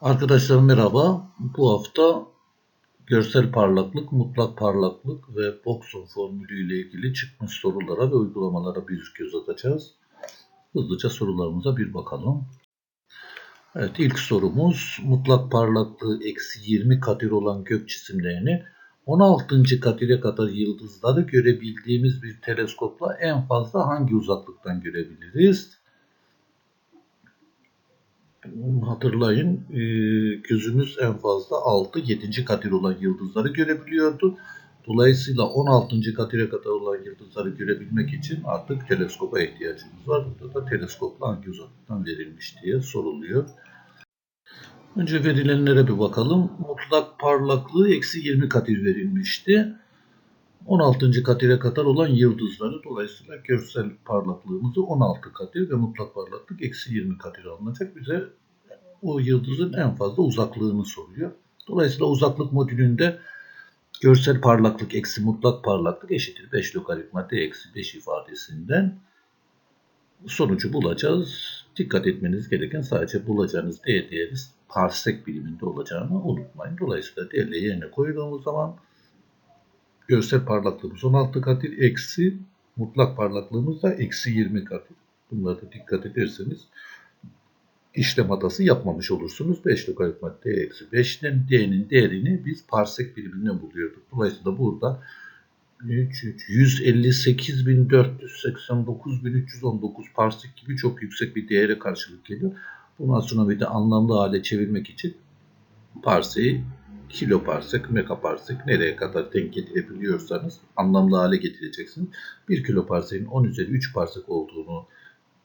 Arkadaşlar merhaba. Bu hafta görsel parlaklık, mutlak parlaklık ve Boxon formülü ile ilgili çıkmış sorulara ve uygulamalara bir göz atacağız. Hızlıca sorularımıza bir bakalım. Evet ilk sorumuz mutlak parlaklığı eksi 20 katir olan gök cisimlerini 16. katire kadar yıldızları görebildiğimiz bir teleskopla en fazla hangi uzaklıktan görebiliriz? Hatırlayın e, gözümüz en fazla 6-7. katir olan yıldızları görebiliyordu. Dolayısıyla 16. katire kadar olan yıldızları görebilmek için artık teleskopa ihtiyacımız var. Burada da teleskopla hangi uzaklıktan verilmiş diye soruluyor. Önce verilenlere bir bakalım. Mutlak parlaklığı eksi 20 katir verilmişti. 16. katire kadar olan yıldızları dolayısıyla görsel parlaklığımızı 16 katir ve mutlak parlaklık eksi 20 katir alınacak. Bize o yıldızın en fazla uzaklığını soruyor. Dolayısıyla uzaklık modülünde görsel parlaklık eksi mutlak parlaklık eşittir 5 logaritma d eksi 5 ifadesinden sonucu bulacağız. Dikkat etmeniz gereken sadece bulacağınız d değeri parsek biriminde olacağını unutmayın. Dolayısıyla değerleri yerine koyduğumuz zaman görsel parlaklığımız 16 katil eksi mutlak parlaklığımız da eksi 20 katil. Bunlara da dikkat ederseniz işlem hatası yapmamış olursunuz. 5 logaritma d eksi 5'ten d'nin değerini biz parsek biriminden buluyorduk. Dolayısıyla burada 158.489.319 parsek gibi çok yüksek bir değere karşılık geliyor. Bundan sonra bir de anlamlı hale çevirmek için parseyi kilo parsek, mega parsek nereye kadar denk getirebiliyorsanız anlamlı hale getireceksiniz. 1 kilo parseğin 10 üzeri 3 parsek olduğunu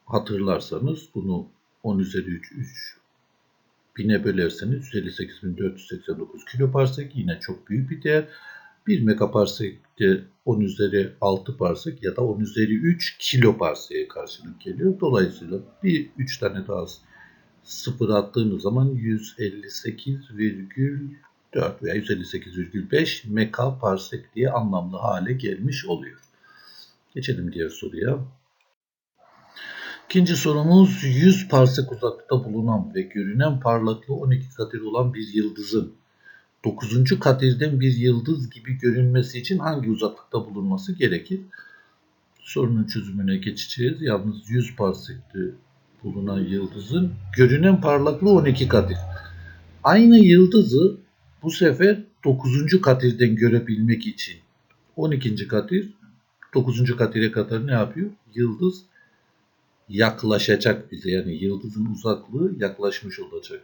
hatırlarsanız bunu 10 üzeri 3, 3 bine bölerseniz 158.489 kilo parsek yine çok büyük bir değer. 1 megaparsek de 10 üzeri 6 parsek ya da 10 üzeri 3 kilo parseğe karşılık geliyor. Dolayısıyla bir 3 tane daha sıfır attığınız zaman 158,4 veya 158,5 megaparsek diye anlamlı hale gelmiş oluyor. Geçelim diğer soruya. İkinci sorumuz 100 parsek uzaklıkta bulunan ve görünen parlaklığı 12 katir olan bir yıldızın 9. katirden bir yıldız gibi görünmesi için hangi uzaklıkta bulunması gerekir? Sorunun çözümüne geçeceğiz. Yalnız 100 parsekte bulunan yıldızın görünen parlaklığı 12 katir. Aynı yıldızı bu sefer 9. katirden görebilmek için 12. katir 9. katire kadar ne yapıyor? Yıldız yaklaşacak bize. Yani yıldızın uzaklığı yaklaşmış olacak.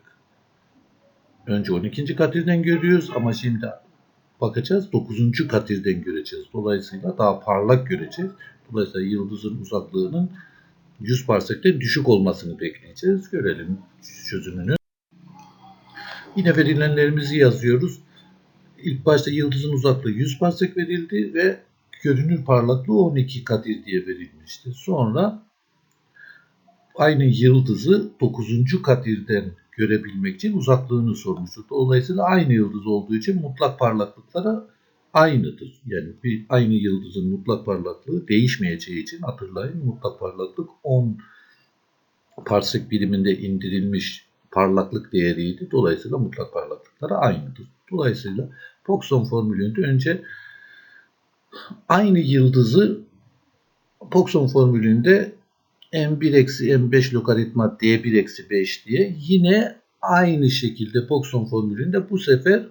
Önce 12. katirden görüyoruz ama şimdi bakacağız 9. katirden göreceğiz. Dolayısıyla daha parlak göreceğiz. Dolayısıyla yıldızın uzaklığının 100 parsekten düşük olmasını bekleyeceğiz. Görelim çözümünü. Yine verilenlerimizi yazıyoruz. İlk başta yıldızın uzaklığı 100 parsek verildi ve görünür parlaklığı 12 katir diye verilmişti. Sonra aynı yıldızı 9. katirden görebilmek için uzaklığını sormuştur. Dolayısıyla aynı yıldız olduğu için mutlak parlaklıklara aynıdır. Yani bir aynı yıldızın mutlak parlaklığı değişmeyeceği için hatırlayın mutlak parlaklık 10 parsek biriminde indirilmiş parlaklık değeriydi. Dolayısıyla mutlak parlaklıkları aynıdır. Dolayısıyla Poisson formülünde önce aynı yıldızı Poisson formülünde m1 eksi m5 logaritma d1 eksi 5 diye yine aynı şekilde Poisson formülünde bu sefer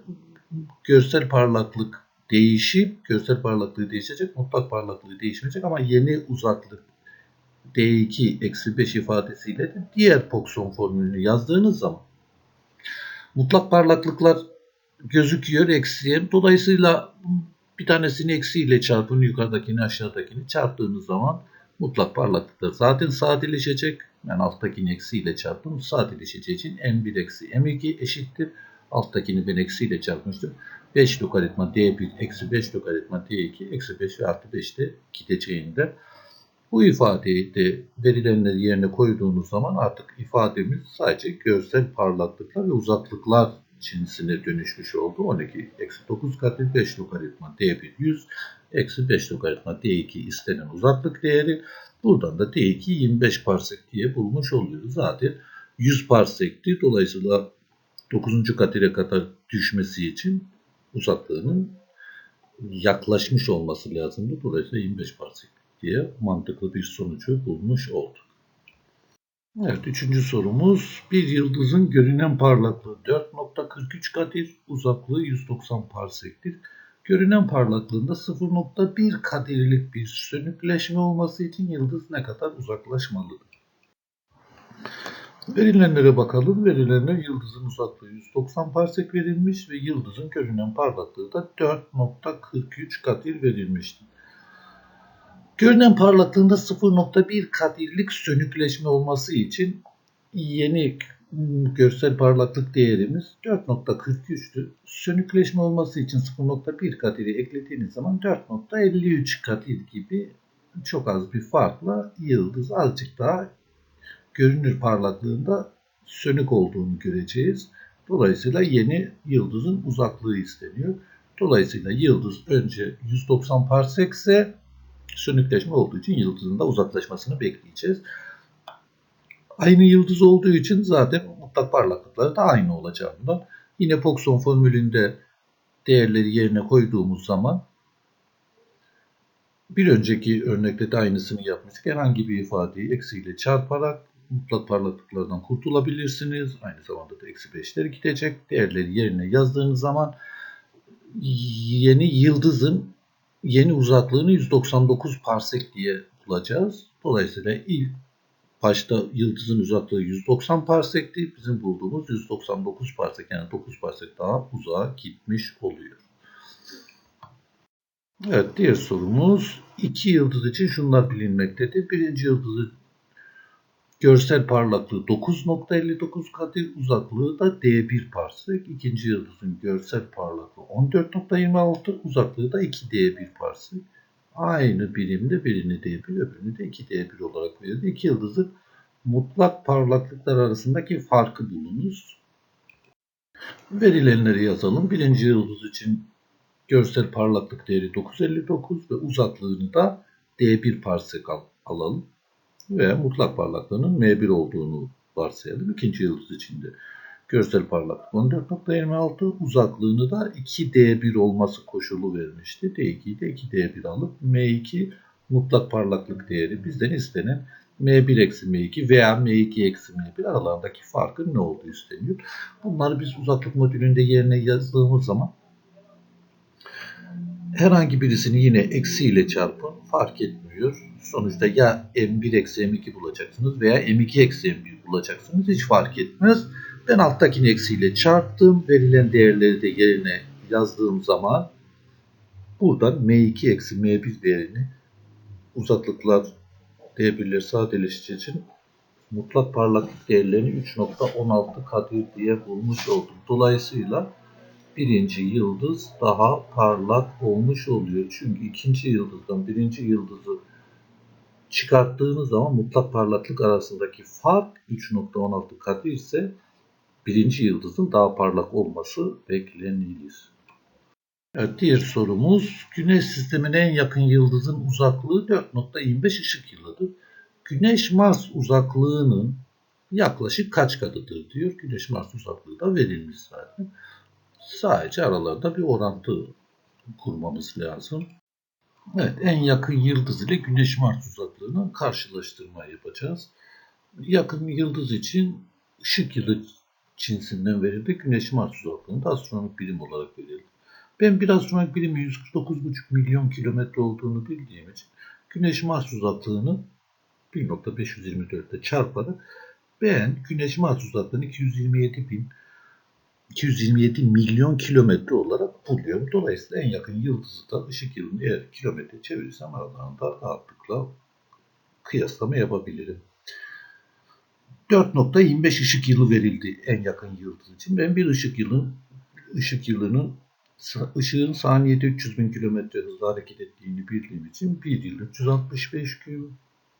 görsel parlaklık değişip görsel parlaklığı değişecek, mutlak parlaklığı değişmeyecek ama yeni uzaklık d2 eksi 5 ifadesiyle de diğer Poisson formülünü yazdığınız zaman mutlak parlaklıklar gözüküyor eksiye. Dolayısıyla bir tanesini eksiyle çarpın yukarıdakini aşağıdakini çarptığınız zaman mutlak parlaklıkta zaten sadeleşecek. Ben alttakini eksiyle çarptım. Sadeleşeceği için m1 eksi m2 eşittir. Alttakini ben eksiyle çarpmıştım. 5 logaritma d1 eksi 5 logaritma d2 eksi 5 ve artı 5 de gideceğinde. Bu ifadeyi de verilenleri yerine koyduğunuz zaman artık ifademiz sadece görsel parlaklıklar ve uzaklıklar cinsine dönüşmüş oldu. 12 eksi 9 katı 5 logaritma d1 100 eksi 5 logaritma d2 istenen uzaklık değeri. Buradan da d2 25 parsek diye bulmuş oluyoruz. Zaten 100 parsekti. Dolayısıyla 9. katire kadar düşmesi için uzaklığının yaklaşmış olması lazımdı. Dolayısıyla 25 parsek diye mantıklı bir sonucu bulmuş olduk. Evet, üçüncü sorumuz. Bir yıldızın görünen parlaklığı 4.43 kadir, uzaklığı 190 parsektir. Görünen parlaklığında 0.1 kadirlik bir sönükleşme olması için yıldız ne kadar uzaklaşmalıdır? Verilenlere bakalım. Verilenler yıldızın uzaklığı 190 parsek verilmiş ve yıldızın görünen parlaklığı da 4.43 kadir verilmiştir. Görünen parlaklığında 0.1 kadirlik sönükleşme olması için yeni görsel parlaklık değerimiz 4.43'tü. Sönükleşme olması için 0.1 kadiri eklediğiniz zaman 4.53 kadir gibi çok az bir farkla yıldız azıcık daha görünür parlaklığında sönük olduğunu göreceğiz. Dolayısıyla yeni yıldızın uzaklığı isteniyor. Dolayısıyla yıldız önce 190 parsekse sönükleşme olduğu için yıldızın da uzaklaşmasını bekleyeceğiz. Aynı yıldız olduğu için zaten mutlak parlaklıkları da aynı olacağından yine Poisson formülünde değerleri yerine koyduğumuz zaman bir önceki örnekte de aynısını yapmıştık. Herhangi bir ifadeyi eksiyle çarparak mutlak parlaklıklardan kurtulabilirsiniz. Aynı zamanda da eksi 5'ler gidecek. Değerleri yerine yazdığınız zaman yeni yıldızın yeni uzaklığını 199 parsek diye bulacağız. Dolayısıyla ilk başta yıldızın uzaklığı 190 parsekti. Bizim bulduğumuz 199 parsek yani 9 parsek daha uzağa gitmiş oluyor. Evet diğer sorumuz iki yıldız için şunlar bilinmektedir. Birinci yıldızın görsel parlaklığı 9.59 kadir, uzaklığı da D1 parsek. İkinci yıldızın görsel parlaklığı 14.26, uzaklığı da 2D1 parsek. Aynı birimde birini D1, öbürünü de 2D1 olarak verildi. İki yıldızın mutlak parlaklıklar arasındaki farkı bulunuz. Verilenleri yazalım. Birinci yıldız için görsel parlaklık değeri 959 ve uzaklığını da D1 parsek al alalım. Ve mutlak parlaklığının M1 olduğunu varsayalım. İkinci yıldız içinde görsel parlaklık 14.26 uzaklığını da 2D1 olması koşulu vermişti. D2'yi de 2D1 alıp M2 mutlak parlaklık değeri bizden istenen M1 eksi M2 veya M2 eksi M1 aralarındaki farkın ne olduğu isteniyor. Bunları biz uzaklık modülünde yerine yazdığımız zaman herhangi birisini yine eksiyle çarpın fark etmiyor. Sonuçta ya M1 eksi M2 bulacaksınız veya M2 eksi M1 bulacaksınız hiç fark etmez. Ben alttakini eksiyle çarptım. Verilen değerleri de yerine yazdığım zaman buradan M2 eksi M1 değerini uzaklıklar D1'ler sadeleşeceği için mutlak parlaklık değerlerini 3.16 kadir diye bulmuş oldum. Dolayısıyla birinci yıldız daha parlak olmuş oluyor. Çünkü ikinci yıldızdan birinci yıldızı çıkarttığınız zaman mutlak parlaklık arasındaki fark 3.16 kadir ise birinci yıldızın daha parlak olması beklenilir. Evet, diğer sorumuz Güneş sistemine en yakın yıldızın uzaklığı 4.25 ışık yılıdır. Güneş Mars uzaklığının yaklaşık kaç katıdır diyor. Güneş Mars uzaklığı da verilmiş zaten. Sadece aralarda bir orantı kurmamız lazım. Evet, en yakın yıldız ile Güneş Mars uzaklığının karşılaştırma yapacağız. Yakın yıldız için ışık yılı cinsinden verildi. Güneş Mars uzaklığını da astronomik birim olarak verildi. Ben bir astronomik birimi 149,5 milyon kilometre olduğunu bildiğim için Güneş Mars uzaklığını 1.524'te çarparak ben Güneş Mars uzaklığını 227 bin 227 milyon kilometre olarak buluyorum. Dolayısıyla en yakın yıldızı da ışık yılını eğer kilometre çevirirsem aralarında rahatlıkla kıyaslama yapabilirim. 4.25 ışık yılı verildi en yakın yıldız için. Ben bir ışık yılın ışık yılının ışığın saniyede 300 bin kilometre hızla hareket ettiğini bildiğim için bir yıl 365 gün,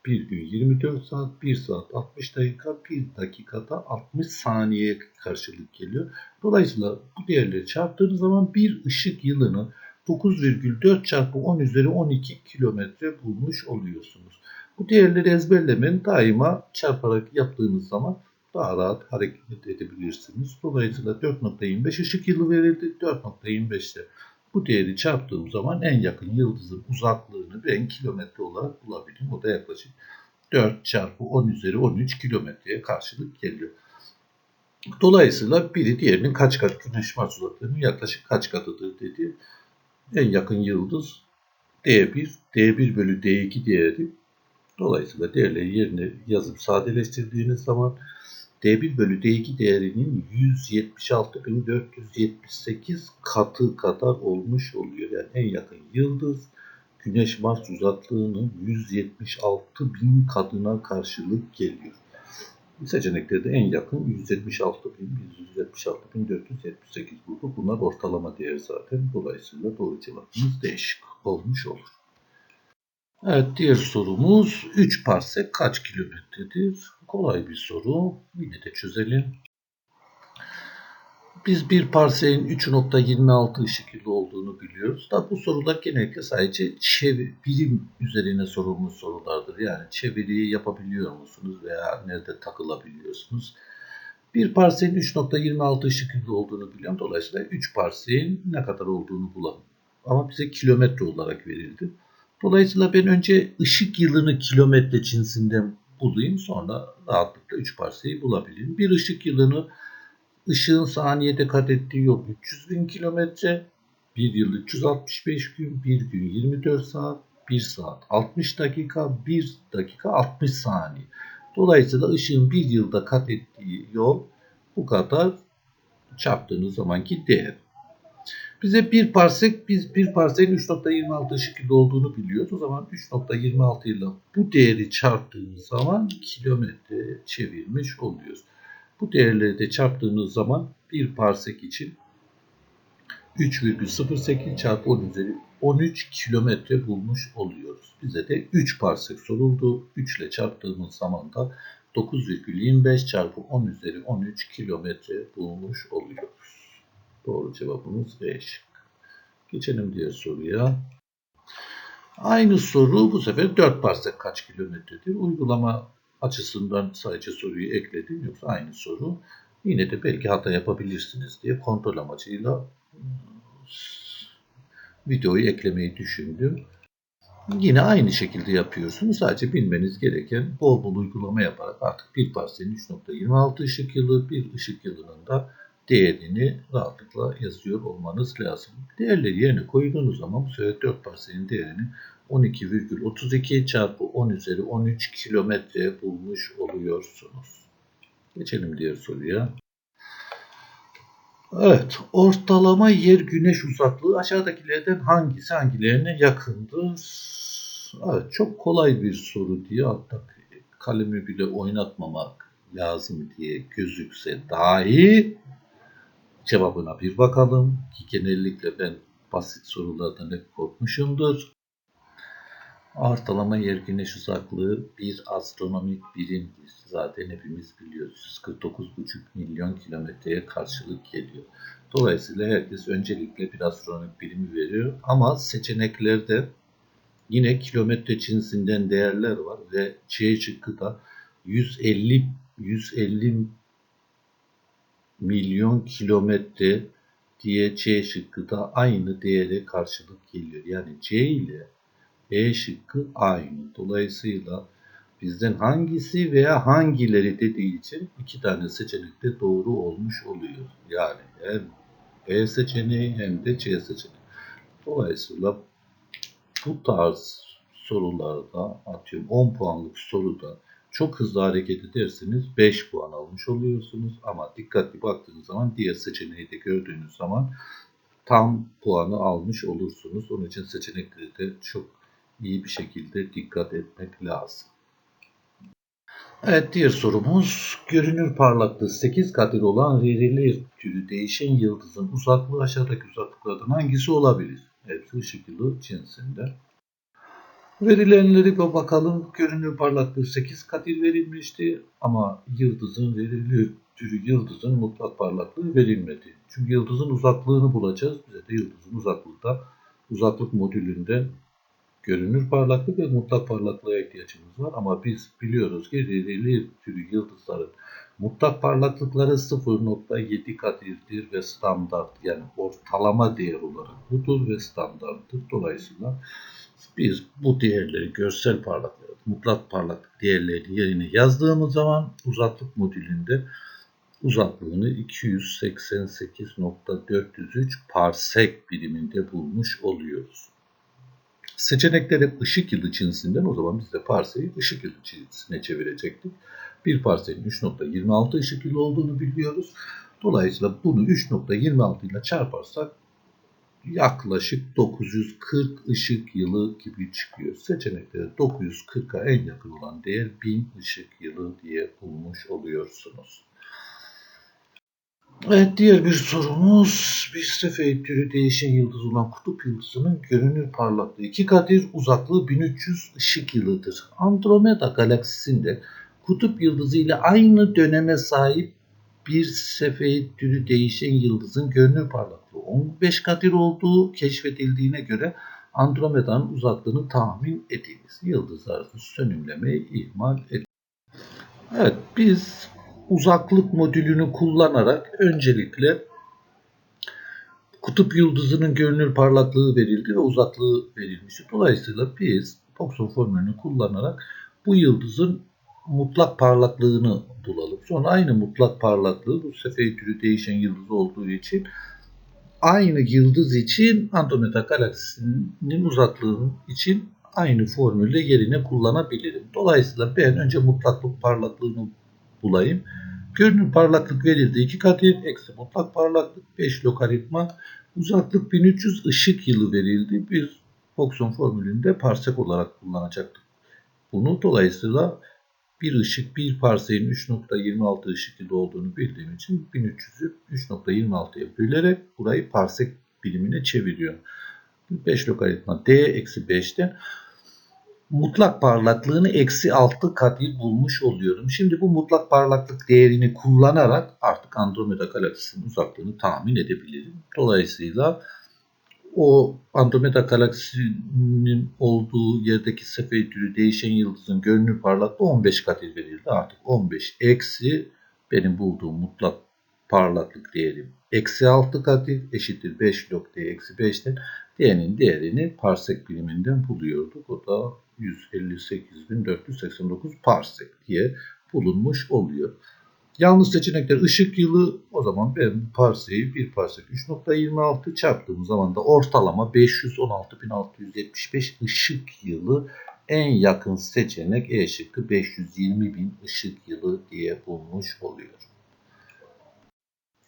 bir gün 24 saat, 1 saat 60 dakika, 1 dakikada 60 saniye karşılık geliyor. Dolayısıyla bu değerleri çarptığınız zaman bir ışık yılını 9,4 çarpı 10 üzeri 12 kilometre bulmuş oluyorsunuz. Bu değerleri ezberlemenin daima çarparak yaptığınız zaman daha rahat hareket edebilirsiniz. Dolayısıyla 4.25 ışık yılı verildi. 4.25'te bu değeri çarptığım zaman en yakın yıldızın uzaklığını ben kilometre olarak bulabilirim. O da yaklaşık 4 çarpı 10 üzeri 13 kilometreye karşılık geliyor. Dolayısıyla biri diğerinin kaç kat güneş Mars uzaklığının yaklaşık kaç katıdır dedi. En yakın yıldız D1, D1 bölü D2 değeri. Dolayısıyla değerleri yerine yazıp sadeleştirdiğiniz zaman D1 bölü D2 değerinin 176.478 katı kadar olmuş oluyor. Yani en yakın yıldız Güneş Mars uzaklığının 176.000 katına karşılık geliyor. Seçeneklerde en yakın 176.478 buldu. Bunlar ortalama değer zaten. Dolayısıyla doğru cevabımız değişik olmuş olur. Evet diğer sorumuz 3 parsek kaç kilometredir? Kolay bir soru. Yine de çözelim. Biz bir parseğin 3.26 ışık yılı olduğunu biliyoruz. Da bu sorular genellikle sadece çevir, birim üzerine sorulmuş sorulardır. Yani çeviriyi yapabiliyor musunuz veya nerede takılabiliyorsunuz? Bir parseğin 3.26 ışık yılı olduğunu biliyorum. Dolayısıyla 3 parseğin ne kadar olduğunu bulamam. Ama bize kilometre olarak verildi. Dolayısıyla ben önce ışık yılını kilometre cinsinden bulayım. Sonra rahatlıkla 3 parseyi bulabilirim. Bir ışık yılını ışığın saniyede kat ettiği yol 300 bin kilometre. Bir yıl 365 gün, bir gün 24 saat, 1 saat 60 dakika, 1 dakika 60 saniye. Dolayısıyla ışığın bir yılda kat ettiği yol bu kadar çarptığınız zamanki değer. Bize bir parsek, biz bir parseğin 3.26 ışık yılı olduğunu biliyoruz. O zaman 3.26 ile bu değeri çarptığımız zaman kilometre çevirmiş oluyoruz. Bu değerleri de çarptığınız zaman bir parsek için 3,08 çarpı 10 üzeri 13 kilometre bulmuş oluyoruz. Bize de 3 parsek soruldu. 3 ile çarptığımız zaman da 9,25 çarpı 10 üzeri 13 kilometre bulmuş oluyoruz. Doğru cevabımız B şık. Geçelim diğer soruya. Aynı soru bu sefer 4 parsek kaç kilometredir? Uygulama açısından sadece soruyu ekledim yoksa aynı soru. Yine de belki hata yapabilirsiniz diye kontrol amacıyla videoyu eklemeyi düşündüm. Yine aynı şekilde yapıyorsunuz. Sadece bilmeniz gereken bol bol uygulama yaparak artık bir parsenin 3.26 ışık yılı, bir ışık yılının da değerini rahatlıkla yazıyor olmanız lazım. Değerleri yerine koyduğunuz zaman bu sefer 4 parselin değerini 12,32 çarpı 10 üzeri 13 kilometre bulmuş oluyorsunuz. Geçelim diğer soruya. Evet, ortalama yer güneş uzaklığı aşağıdakilerden hangisi hangilerine yakındır? Evet, çok kolay bir soru diye hatta kalemi bile oynatmamak lazım diye gözükse dahi cevabına bir bakalım ki genellikle ben basit sorulardan hep korkmuşumdur. Ortalama yer güneş uzaklığı bir astronomik birimdir. Zaten hepimiz biliyoruz. 149,5 milyon kilometreye karşılık geliyor. Dolayısıyla herkes öncelikle bir astronomik birimi veriyor. Ama seçeneklerde yine kilometre cinsinden değerler var ve C şıkkı da 150 150 milyon kilometre diye C şıkkı da aynı değere karşılık geliyor. Yani C ile E şıkkı aynı. Dolayısıyla bizden hangisi veya hangileri dediği için iki tane seçenek de doğru olmuş oluyor. Yani hem B seçeneği hem de C seçeneği. Dolayısıyla bu tarz sorularda atıyorum 10 puanlık soruda çok hızlı hareket ederseniz 5 puan almış oluyorsunuz. Ama dikkatli baktığınız zaman diğer seçeneği de gördüğünüz zaman tam puanı almış olursunuz. Onun için seçenekleri de çok iyi bir şekilde dikkat etmek lazım. Evet diğer sorumuz görünür parlaklığı 8 kadir olan verilir türü değişen yıldızın uzaklığı aşağıdaki uzaklıklardan hangisi olabilir? Hepsi ışık yılı cinsinde. Verilenleri bir bakalım. Görünür parlaklığı 8 kadir verilmişti ama yıldızın verilir türü yıldızın mutlak parlaklığı verilmedi. Çünkü yıldızın uzaklığını bulacağız. Bize de yıldızın uzaklıkta uzaklık modülünde görünür parlaklık ve mutlak parlaklığa ihtiyacımız var. Ama biz biliyoruz ki verilir türü yıldızların Mutlak parlaklıkları 0.7 kadirdir ve standart yani ortalama değer olarak budur ve standarttır. Dolayısıyla biz bu değerleri görsel parlaklık, mutlak parlaklık değerlerini yerine yazdığımız zaman uzaklık modülünde uzaklığını 288.403 parsek biriminde bulmuş oluyoruz. Seçenekler ışık yılı cinsinden o zaman biz de parseyi ışık yılı cinsine çevirecektik. Bir parsenin 3.26 ışık yılı olduğunu biliyoruz. Dolayısıyla bunu 3.26 ile çarparsak yaklaşık 940 ışık yılı gibi çıkıyor. Seçeneklerde 940'a en yakın olan değer 1000 ışık yılı diye bulmuş oluyorsunuz. Evet diğer bir sorumuz bir sefer türü değişen yıldız olan kutup yıldızının görünür parlaklığı 2 kadir uzaklığı 1300 ışık yılıdır. Andromeda galaksisinde kutup yıldızı ile aynı döneme sahip bir sefer türü değişen yıldızın görünür parlaklığı 15 kadir olduğu keşfedildiğine göre Andromeda'nın uzaklığını tahmin ediniz. Yıldızlarınızı sönümlemeyi ihmal edin. Evet biz uzaklık modülünü kullanarak öncelikle kutup yıldızının görünür parlaklığı verildi ve uzaklığı verilmişti. Dolayısıyla biz Poisson formülünü kullanarak bu yıldızın mutlak parlaklığını bulalım. Sonra aynı mutlak parlaklığı bu sefer türü değişen yıldız olduğu için aynı yıldız için Andromeda galaksisinin uzaklığının için aynı formülde yerine kullanabilirim. Dolayısıyla ben önce mutlaklık parlaklığını bulayım. Görünür parlaklık verildi 2 kadir eksi mutlak parlaklık 5 logaritma uzaklık 1300 ışık yılı verildi. Bir Poisson formülünde parsek olarak kullanacaktık. Bunu dolayısıyla bir ışık bir parseğin 3.26 ışık yılı olduğunu bildiğim için 1300'ü 3.26'ya bölerek burayı parsek birimine çeviriyorum. 5 logaritma d eksi 5'ten mutlak parlaklığını eksi 6 kadir bulmuş oluyorum. Şimdi bu mutlak parlaklık değerini kullanarak artık Andromeda galaksisinin uzaklığını tahmin edebilirim. Dolayısıyla o Andromeda galaksisinin olduğu yerdeki sefer türü değişen yıldızın görünür parlaklığı 15 kadir verildi. Artık 15 eksi benim bulduğum mutlak parlaklık değerim eksi 6 kadir eşittir 5 log eksi 5'ten D'nin değerini parsek biriminden buluyorduk. O da 158.489 parsek diye bulunmuş oluyor. Yalnız seçenekler ışık yılı o zaman ben parseyi bir parsek 3.26 çarptığım zaman da ortalama 516.675 ışık yılı en yakın seçenek E şıkkı 520.000 ışık yılı diye bulmuş oluyor.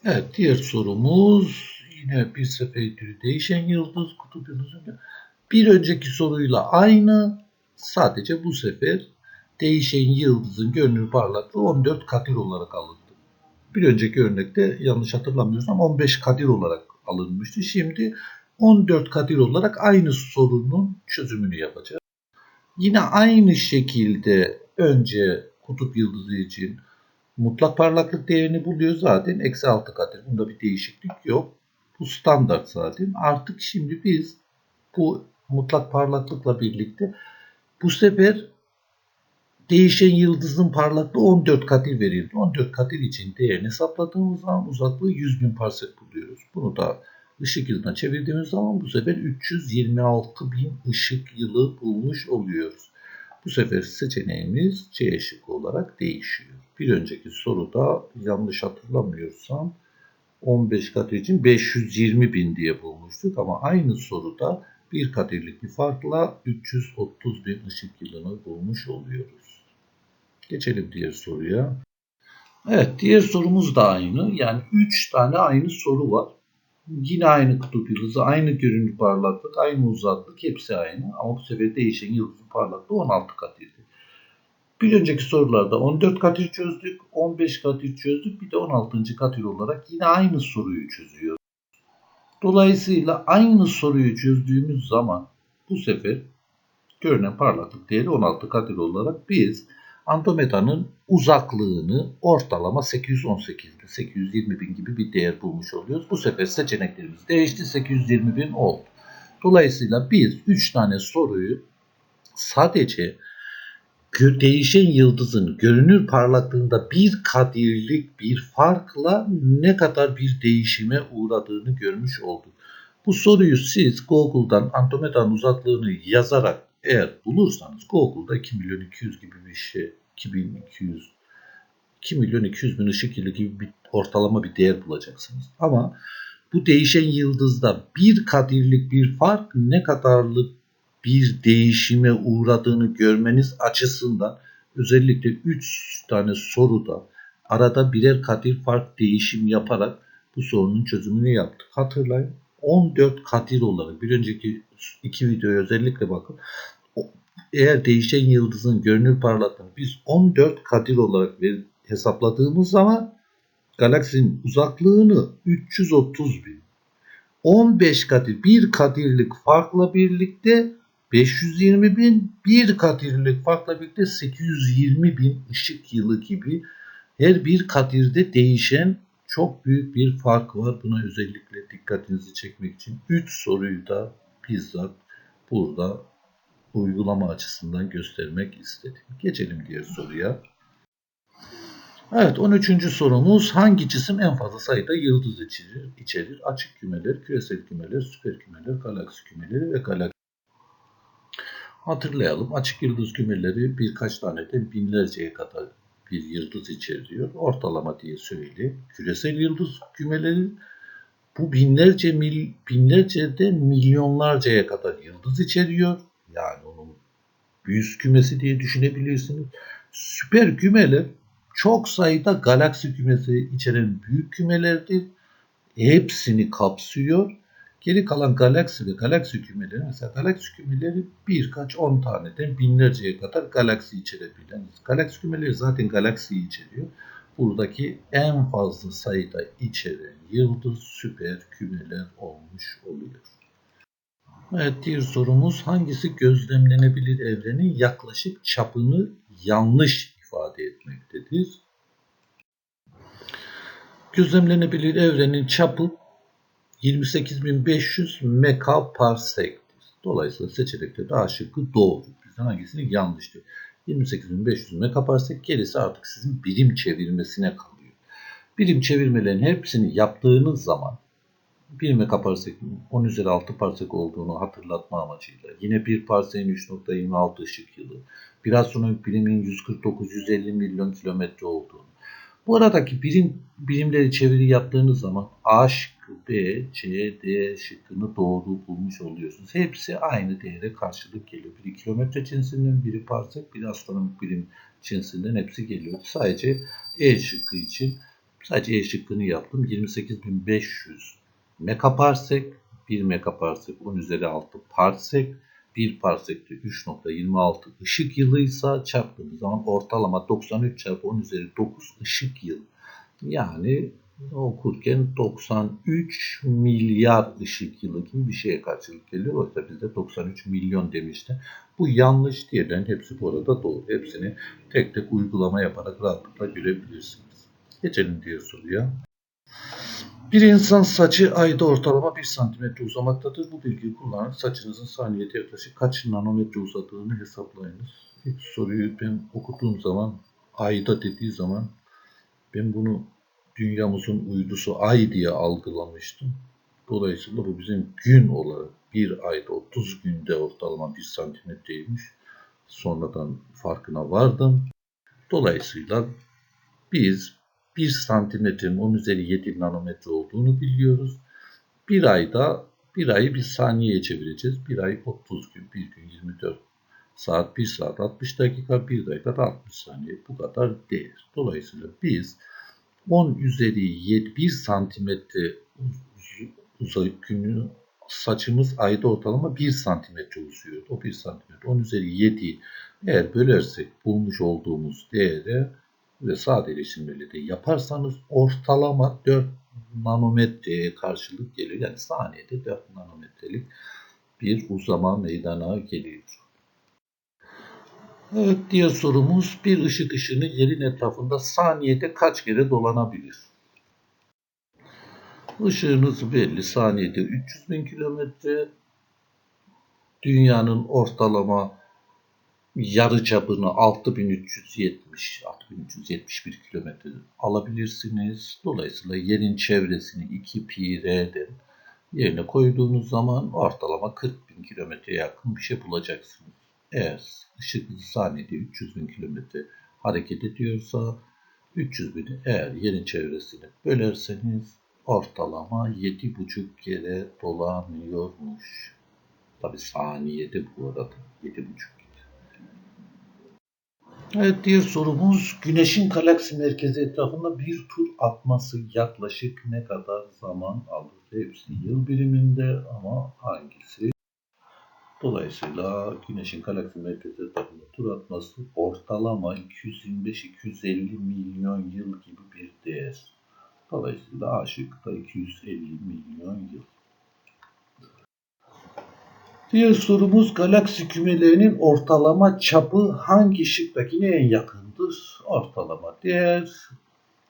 Evet diğer sorumuz yine bir sefer türü değişen yıldız kutup yıldızı. Bir önceki soruyla aynı sadece bu sefer değişen yıldızın görünür parlaklığı 14 kadir olarak alındı. Bir önceki örnekte yanlış hatırlamıyorsam 15 kadir olarak alınmıştı. Şimdi 14 kadir olarak aynı sorunun çözümünü yapacağız. Yine aynı şekilde önce kutup yıldızı için mutlak parlaklık değerini buluyor zaten. Eksi 6 kadir. Bunda bir değişiklik yok. Bu standart zaten. Artık şimdi biz bu mutlak parlaklıkla birlikte bu sefer değişen yıldızın parlaklığı 14 kadir verildi. 14 kadir için değerini hesapladığımız zaman uzaklığı 100 bin parsek buluyoruz. Bunu da ışık yılına çevirdiğimiz zaman bu sefer 326 bin ışık yılı bulmuş oluyoruz. Bu sefer seçeneğimiz C şıkkı olarak değişiyor. Bir önceki soruda yanlış hatırlamıyorsam 15 kadir için 520 bin diye bulmuştuk ama aynı soruda bir kadirlik bir farkla 330 bin ışık yılını bulmuş oluyoruz. Geçelim diğer soruya. Evet diğer sorumuz da aynı. Yani 3 tane aynı soru var. Yine aynı kutup yıldızı, aynı görünür parlaklık, aynı uzaklık hepsi aynı. Ama bu sefer değişen yıldızın parlaklığı 16 kadirdi. Bir önceki sorularda 14 katir çözdük, 15 katir çözdük, bir de 16. katir olarak yine aynı soruyu çözüyoruz. Dolayısıyla aynı soruyu çözdüğümüz zaman bu sefer görünen parlaklık değeri 16 kadir olarak biz Andromeda'nın uzaklığını ortalama 818 ile 820 bin gibi bir değer bulmuş oluyoruz. Bu sefer seçeneklerimiz değişti 820 bin oldu. Dolayısıyla biz 3 tane soruyu sadece değişen yıldızın görünür parlaklığında bir kadirlik bir farkla ne kadar bir değişime uğradığını görmüş olduk. Bu soruyu siz Google'dan Andromeda'nın uzaklığını yazarak eğer bulursanız Google'da 2 milyon 200 gibi bir şey 2200 2 milyon 200 bin ışık yılı gibi bir ortalama bir değer bulacaksınız. Ama bu değişen yıldızda bir kadirlik bir fark ne kadarlık bir değişime uğradığını görmeniz açısından özellikle 3 tane soruda arada birer kadir fark değişim yaparak bu sorunun çözümünü yaptık. Hatırlayın 14 kadir olarak bir önceki iki videoya özellikle bakın. Eğer değişen yıldızın görünür parlaklığını biz 14 kadir olarak ver- hesapladığımız zaman galaksinin uzaklığını 330 bin. 15 kadir, bir kadirlik farkla birlikte 520 bin, bir kadirlik farkla birlikte 820 bin ışık yılı gibi her bir kadirde değişen çok büyük bir fark var. Buna özellikle dikkatinizi çekmek için 3 soruyu da bizzat burada uygulama açısından göstermek istedim. Geçelim diğer soruya. Evet 13. sorumuz hangi cisim en fazla sayıda yıldız içerir? içerir? Açık kümeler, küresel kümeler, süper kümeler, galaksi kümeleri ve galaksi. Hatırlayalım açık yıldız kümeleri birkaç taneden binlerceye kadar bir yıldız içeriyor. Ortalama diye söyleyeyim. Küresel yıldız kümeleri bu binlerce mil, binlerce milyonlarcaya kadar yıldız içeriyor. Yani onun yüz kümesi diye düşünebilirsiniz. Süper kümeler çok sayıda galaksi kümesi içeren büyük kümelerdir. Hepsini kapsıyor. Geri kalan galaksi ve galaksi kümeleri mesela galaksi kümeleri birkaç on taneden binlerceye kadar galaksi içerebilen. Galaksi kümeleri zaten galaksiyi içeriyor. Buradaki en fazla sayıda içeren yıldız süper kümeler olmuş oluyor. Evet diğer sorumuz hangisi gözlemlenebilir evrenin yaklaşık çapını yanlış ifade etmektedir? Gözlemlenebilir evrenin çapı 28500 megaparsektir. Dolayısıyla seçenekte A şıkkı doğru. Bizden hangisini yanlış diyor. 28500 megaparsek gerisi artık sizin birim çevirmesine kalıyor. Birim çevirmelerin hepsini yaptığınız zaman 1 megaparsek 10 üzeri 6 parsek olduğunu hatırlatma amacıyla yine bir parseğin 3.26 ışık yılı biraz sonra birimin 149-150 milyon kilometre olduğunu bu aradaki birim birimleri çeviri yaptığınız zaman A B, C, D şıkkını doğru bulmuş oluyorsunuz. Hepsi aynı değere karşılık geliyor. Biri kilometre cinsinden, biri parsek, biri astronomik birim cinsinden hepsi geliyor. Sadece E şıkkı için sadece E şıkkını yaptım. 28500 megaparsek, 1 megaparsek 10 üzeri 6 parsek, 1 parsekte 3.26 ışık yılıysa çarptığımız zaman ortalama 93 çarpı 10 üzeri 9 ışık yıl. Yani okurken 93 milyar ışık yılı gibi bir şeye karşılık geliyor. Oysa bizde 93 milyon demişti. Bu yanlış diyelim. Hepsi bu arada doğru. Hepsini tek tek uygulama yaparak rahatlıkla görebilirsiniz. Geçelim diğer soruya. Bir insan saçı ayda ortalama 1 cm uzamaktadır. Bu bilgiyi kullanarak saçınızın saniyede yaklaşık kaç nanometre uzadığını hesaplayınız. İlk soruyu ben okuduğum zaman ayda dediği zaman ben bunu dünyamızın uydusu ay diye algılamıştım. Dolayısıyla bu bizim gün olarak bir ayda 30 günde ortalama 1 santimetreymiş. Sonradan farkına vardım. Dolayısıyla biz 1 santimetrenin 10 üzeri 7 nanometre olduğunu biliyoruz. Bir ayda bir ayı bir saniyeye çevireceğiz. Bir ay 30 gün, bir gün 24 saat, 1 saat 60 dakika, 1 dakika da 60 saniye. Bu kadar değer. Dolayısıyla biz 10 üzeri 7, 1 santimetre günü saçımız ayda ortalama 1 santimetre uzuyor. O 1 santimetre 10 üzeri 7 eğer bölersek bulmuş olduğumuz değere ve sadeleştirmeli de yaparsanız ortalama 4 nanometreye karşılık geliyor. Yani saniyede 4 nanometrelik bir uzama meydana geliyor. Evet diğer sorumuz bir ışık ışını yerin etrafında saniyede kaç kere dolanabilir? Işığınız belli saniyede 300 bin kilometre. Dünyanın ortalama yarı çapını 6370 6371 kilometre alabilirsiniz. Dolayısıyla yerin çevresini 2 pi r'den yerine koyduğunuz zaman ortalama 40 bin kilometreye yakın bir şey bulacaksınız. Eğer ışık hızı saniyede 300 bin kilometre hareket ediyorsa 300 bini eğer yerin çevresini bölerseniz ortalama 7,5 kere dolanıyormuş. Tabi saniyede bu arada 7,5 kere. Evet diğer sorumuz Güneş'in galaksi merkezi etrafında bir tur atması yaklaşık ne kadar zaman alır? Hepsi yıl biriminde ama hangisi? Dolayısıyla Güneş'in galaksi merkezi etrafında tur atması ortalama 225-250 milyon yıl gibi bir değer. Dolayısıyla A şıkkı da 250 milyon yıl. Diğer sorumuz galaksi kümelerinin ortalama çapı hangi şıktakine en yakındır? Ortalama değer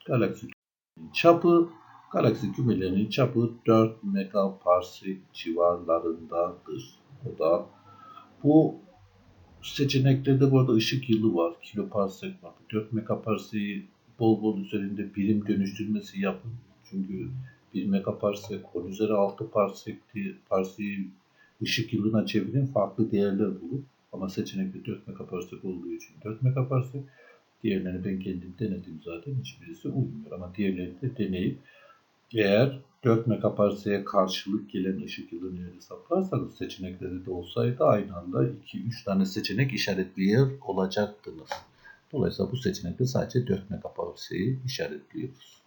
galaksi kümelerinin çapı galaksi kümelerinin çapı 4 megaparsek civarlarındadır. O da bu seçeneklerde bu arada ışık yılı var, kiloparsek var. 4 megaparseği bol bol üzerinde birim dönüştürmesi yapın. Çünkü 1 megaparsek 10 üzeri 6 parsekti, parseği ışık yılına çevirin farklı değerler bulur. Ama seçenekte 4 megaparsek olduğu için 4 megaparsek. Diğerlerini ben kendim denedim zaten. Hiçbirisi uymuyor. Ama diğerlerini de deneyip eğer 4 megaparseğe karşılık gelen ışık yılını hesaplarsanız seçenekleri de olsaydı aynı anda 2-3 tane seçenek işaretliyor olacaktınız. Dolayısıyla bu seçenekte sadece 4 megaparseği işaretliyoruz.